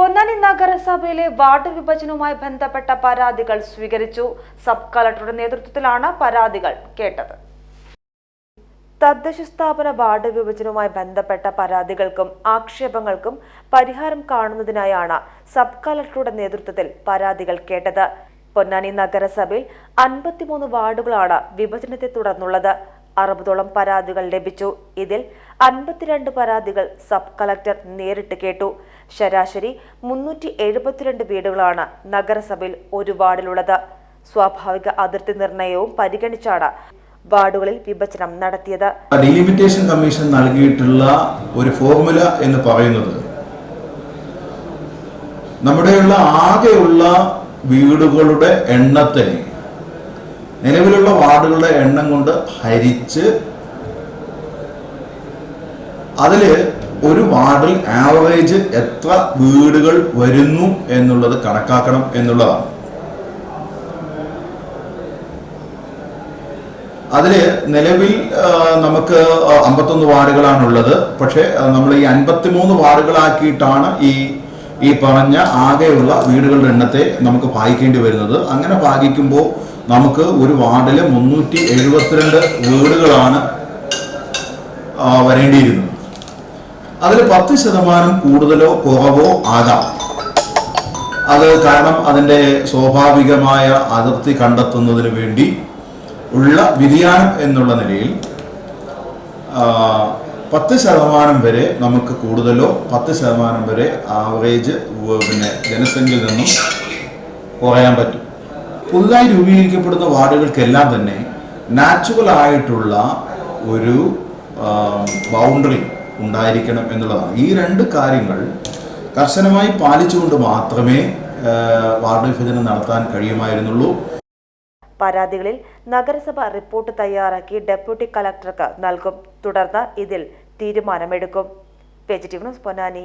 പൊന്നാനി നഗരസഭയിലെ വാർഡ് വിഭജനവുമായി ബന്ധപ്പെട്ട പരാതികൾ സ്വീകരിച്ചു. സബ് കളക്ടറുടെ നേതൃത്വത്തിലാണ് പരാതികൾ കേട്ടത്. തദ്ദേശ സ്ഥാപന വാർഡ് വിഭജനവുമായി ബന്ധപ്പെട്ട പരാതികൾക്കും ആക്ഷേപങ്ങൾക്കും പരിഹാരം കാണുന്നതിനായാണ് സബ് കളക്ടറുടെ നേതൃത്വത്തിൽ പരാതികൾ കേട്ടത്. പൊന്നാനി നഗരസഭയിൽ അൻപത്തിമൂന്ന് വാർഡുകളാണ് വിഭജനത്തെ തുടർന്നുള്ളത്. അറുപതോളം പരാതികൾ ലഭിച്ചു. ഇതിൽ അൻപത്തിരണ്ട് പരാതികൾ സബ് കളക്ടർ നേരിട്ട് കേട്ടു. ശരാശരി മുന്നൂറ്റി എഴുപത്തിരണ്ട് വീടുകളാണ് നഗരസഭയിൽ ഒരു വാർഡിലുള്ളത്. സ്വാഭാവിക അതിർത്തി നിർണയവും പരിഗണിച്ചാണ് വാർഡുകളിൽ വിഭജനം നടത്തിയത്. ഡീലിമിറ്റേഷൻ കമ്മീഷൻ നൽകിയിട്ടുള്ള ഒരു ഫോർമുല എന്ന് പറയുന്നത് നമ്മുടെയുള്ള ആകെയുള്ള വീടുകളുടെ എണ്ണത്തെ നിലവിലുള്ള വാർഡുകളുടെ എണ്ണം കൊണ്ട് ഹരിച്ച് അതിൽ ഒരു വാർഡിൽ ആവറേജ് എത്ര വീടുകൾ വരുന്നു എന്നുള്ളത് കണക്കാക്കണം എന്നുള്ളതാണ്. അതിൽ നിലവിൽ നമുക്ക് അമ്പത്തൊന്ന് വാർഡുകളാണുള്ളത്. പക്ഷേ നമ്മൾ ഈ അൻപത്തിമൂന്ന് വാർഡുകളാക്കിയിട്ടാണ് ഈ ഈ പറഞ്ഞ ആകെയുള്ള വീടുകളുടെ എണ്ണത്തെ നമുക്ക് ഭാഗിക്കേണ്ടി വരുന്നത്. അങ്ങനെ ഭാഗിക്കുമ്പോൾ നമുക്ക് ഒരു വാർഡിൽ മുന്നൂറ്റി എഴുപത്തിരണ്ട് വീടുകളാണ് വരേണ്ടിയിരുന്നത്. അതിൽ പത്ത് ശതമാനം കൂടുതലോ കുറവോ ആകാം. അത് കാരണം അതിന്റെ സ്വാഭാവികമായ അതിർത്തി കണ്ടെത്തുന്നതിന് വേണ്ടി ഉള്ള വ്യതിയാനം എന്നുള്ള നിലയിൽ പത്ത് ശതമാനം വരെ നമുക്ക് കൂടുതലോ പത്ത് ശതമാനം വരെ ആവറേജ് പിന്നെ ജനസംഖ്യയിൽ നിന്നും കുറയാൻ പറ്റും. പുതുതായി രൂപീകരിക്കപ്പെടുന്ന വാർഡുകൾക്കെല്ലാം തന്നെ നാച്ചുറൽ ആയിട്ടുള്ള ഒരു ബൗണ്ടറി ഉണ്ടായിരിക്കണം എന്നുള്ളതാണ്. ഈ രണ്ട് കാര്യങ്ങൾ കർശനമായി പാലിച്ചുകൊണ്ട് മാത്രമേ വാർഡ് വിഭജനം നടത്താൻ കഴിയുമായിരുന്നുള്ളൂ. പരാതികളിൽ നഗരസഭ റിപ്പോർട്ട് തയ്യാറാക്കി ഡെപ്യൂട്ടി കളക്ടർക്ക് നൽകും. തുടർന്ന് ഇതിൽ തീരുമാനമെടുക്കും. വെജിറ്റീവ് ന്യൂസ് പൊന്നാനി.